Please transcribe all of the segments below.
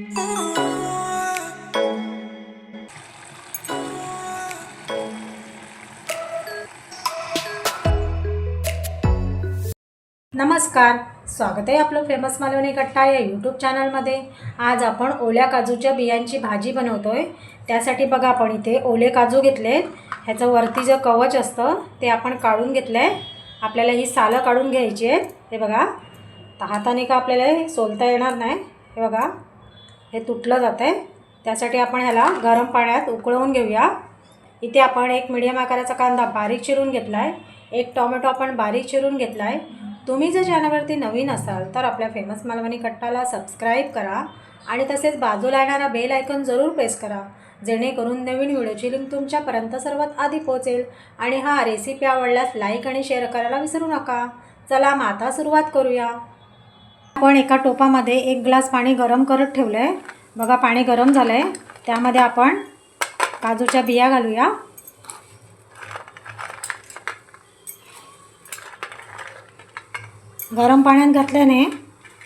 नमस्कार स्वागत आहे आपलं फेमस मालवणी कट्टा या यूट्यूब चॅनलमध्ये आज आपण ओल्या काजूच्या बियांची भाजी बनवतो आहे त्यासाठी बघा आपण इथे ओले काजू घेतले ह्याचं वरती जे कवच असतं ते आपण काढून घेतलं आहे आपल्याला ही सालं काढून घ्यायची आहेत. हे बघा तर हाताने का आपल्याला सोलता येणार नाही? हे बघा. हे तुटलं जातं आहे त्यासाठी आपण ह्याला गरम पाण्यात उकळवून घेऊया. इथे आपण एक मिडियम आकाराचा कांदा बारीक चिरून घेतला आहे एक टॉमॅटो आपण बारीक चिरून घेतला आहे तुम्ही जर चॅनलवरती नवीन असाल तर आपल्या फेमस मालवणी कट्टाला सबस्क्राईब करा आणि तसेच बाजूला येणारा बेल आयकॉन जरूर प्रेस करा जेणेकरून नवीन व्हिडिओची लिंक तुमच्यापर्यंत सर्वात आधी पोहोचेल. आणि हा रेसिपी आवडल्यास लाईक आणि शेअर करायला विसरू नका. चला मग आता सुरुवात करूया. आपण एका टोपामध्ये एक ग्लास पाणी गरम करत ठेवलं आहे बघा पाणी गरम झालं आहे त्यामध्ये आपण काजूच्या बिया घालूया. गरम पाण्यात घातल्याने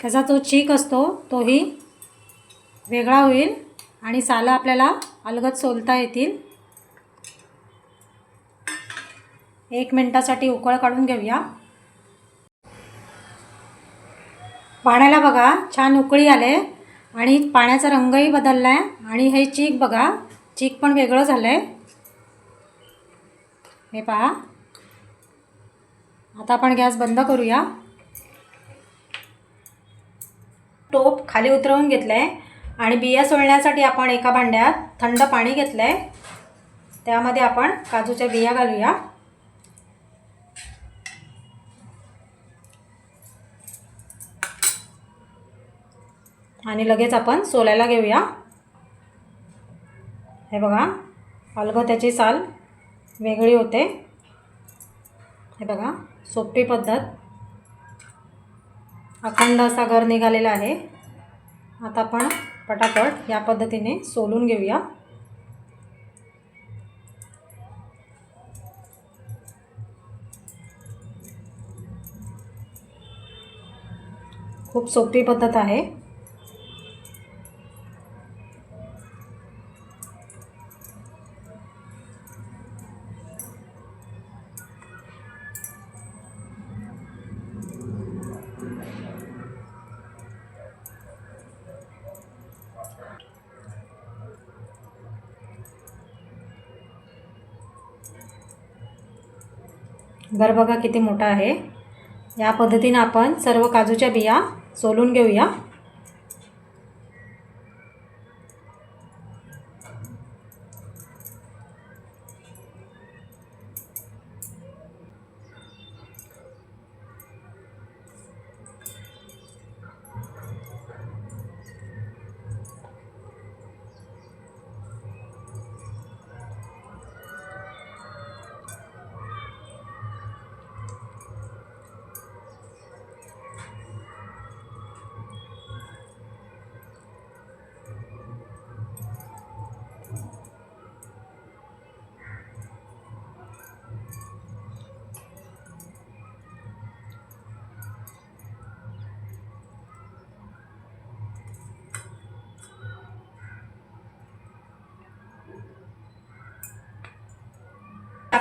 त्याचा जो चीक असतो तोही वेगळा होईल आणि सालं आपल्याला अलगद सोलता येतील. एक मिनटासाठी उकळ काढून घेऊया. पाण्याला बघा छान उकळी आले. आणि पाण्याचा रंगही बदलला आहे आणि हे चीक बघा चीक पण वेगळं झालं आहे हे पहा. आता आपण गॅस बंद करूया. टोप खाली उतरवून घेतलं आहे आणि बिया सोलण्यासाठी आपण एका भांड्यात थंड पाणी घेतलं आहे त्यामध्ये आपण काजूच्या बिया घालूया. आणि लगेच आपण सोलायला घेऊया. हे बघा अलगद त्याची साल वेगळी होते. हे बघा सोपी पद्धत. अखंड असा घर निघालेला आहे. आता आपण पटापट या पद्धतीने सोलून घेऊया. खूप सोपी पद्धत आहे. घर बघा किती मोठा आहे. या पद्धतीनं आपण सर्व काजूच्या बिया सोलून घेऊया.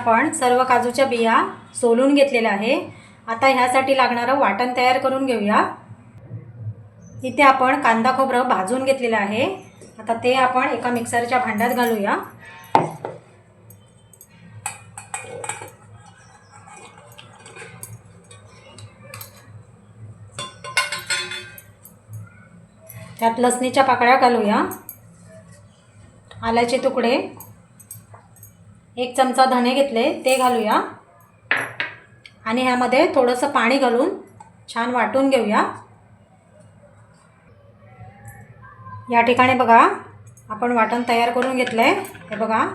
आपण सर्व काजूच्या बिया सोलून घेतलेल्या आहे. आता ह्यासाठी लागणारं वाटण तयार करून घेऊया. इथे आपण कांदा खोबरं भाजून घेतलेलं आहे. आता ते आपण एका मिक्सरच्या भांड्यात घालूया. त्यात लसणीच्या पाकळ्या घालूया. आल्याचे तुकडे. एक चमचा धणे घेतले ते घालूया. आणि ह्यामध्ये थोडंसं पाणी घालून छान वाटून घेऊया. या ठिकाणी बघा आपण वाटण तयार करून घेतलं आहे हे बघा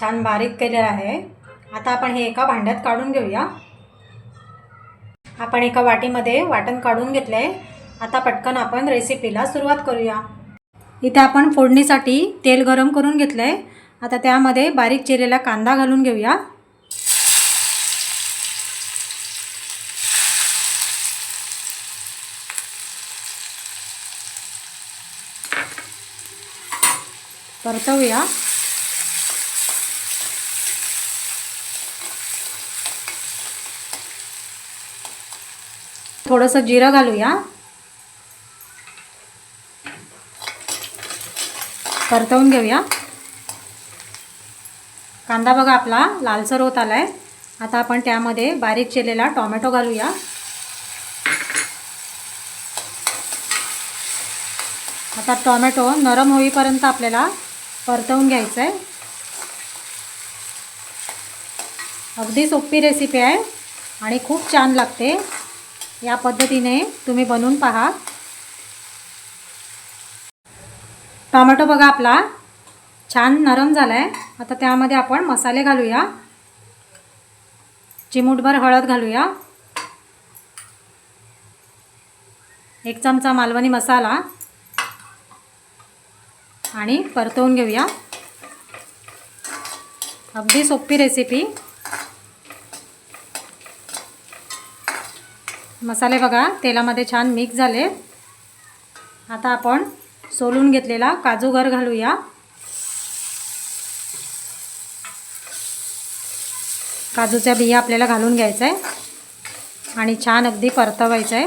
छान बारीक केलेलं आहे. आता आपण हे एका भांड्यात काढून घेऊया. आपण एका वाटीमध्ये वाटण काढून घेतलं आहे आता पटकन आपण रेसिपीला सुरुवात करूया. इथे आपण फोडणीसाठी तेल गरम करून घेतलं आहे आता त्यामध्ये बारीक चिरलेला कांदा घालून घेऊया. परतवूया. थोडंसं जिरं घालूया. परतवून घेऊया. कांदा बघा आपला लालसर होत आला आहे आता आपण त्यामध्ये बारीक चिरलेला टॉमॅटो घालूया. आता टॉमॅटो नरम होईपर्यंत आपल्याला परतवून घ्यायचं आहे अगदी सोपी रेसिपी आहे आणि खूप छान लागते. या पद्धतीने तुम्ही बनवून पहा. टॉमॅटो बघा आपला छान नरम झाला आहे आता त्यामध्ये आपण मसाले घालूया. चिमूटभर हळद घालूया. एक चमचा मालवणी मसाला. आणि परतवून घेऊया. अगदी सोपी रेसिपी मसाले बघा तेलामध्ये छान मिक्स झाले. आता आपण सोलून घेतलेला काजू घर घालूया. काजूच्या बिया आपल्याला घालून घ्यायचं आहे आणि छान अगदी परतवायचं आहे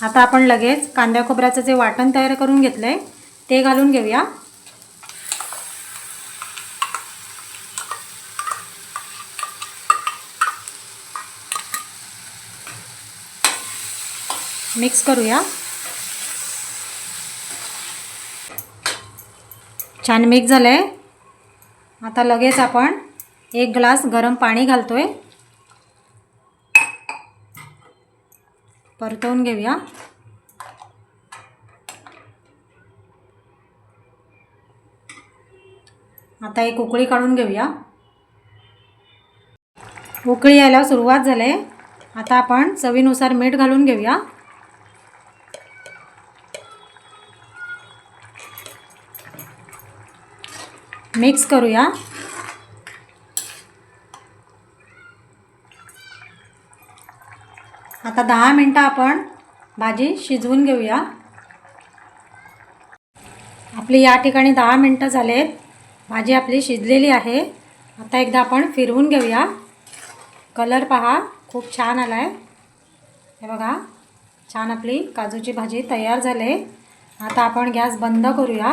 आता आपण लगेच कांद्या खोबऱ्याचं जे वाटण तयार करून घेतलं आहे ते घालून घेऊया. मिक्स करूया. छान मिक्स झालं आहे आता लगेच आपण एक ग्लास गरम पाणी घालतोय. परतवून घेऊया. आता एक उकळी काढून घेऊया. उकळी यायला सुरुवात झाली आहे आता आपण चवीनुसार मीठ घालून घेऊया. मिक्स करूया. आता दहा मिनटं आपण भाजी शिजवून घेऊया. आपली या ठिकाणी दहा मिनटं झालेत. भाजी आपली शिजलेली आहे. आता एकदा आपण फिरवून घेऊया. कलर पहा खूप छान आला आहे हे बघा छान आपली काजूची भाजी तयार झाली. आता आपण गॅस बंद करूया.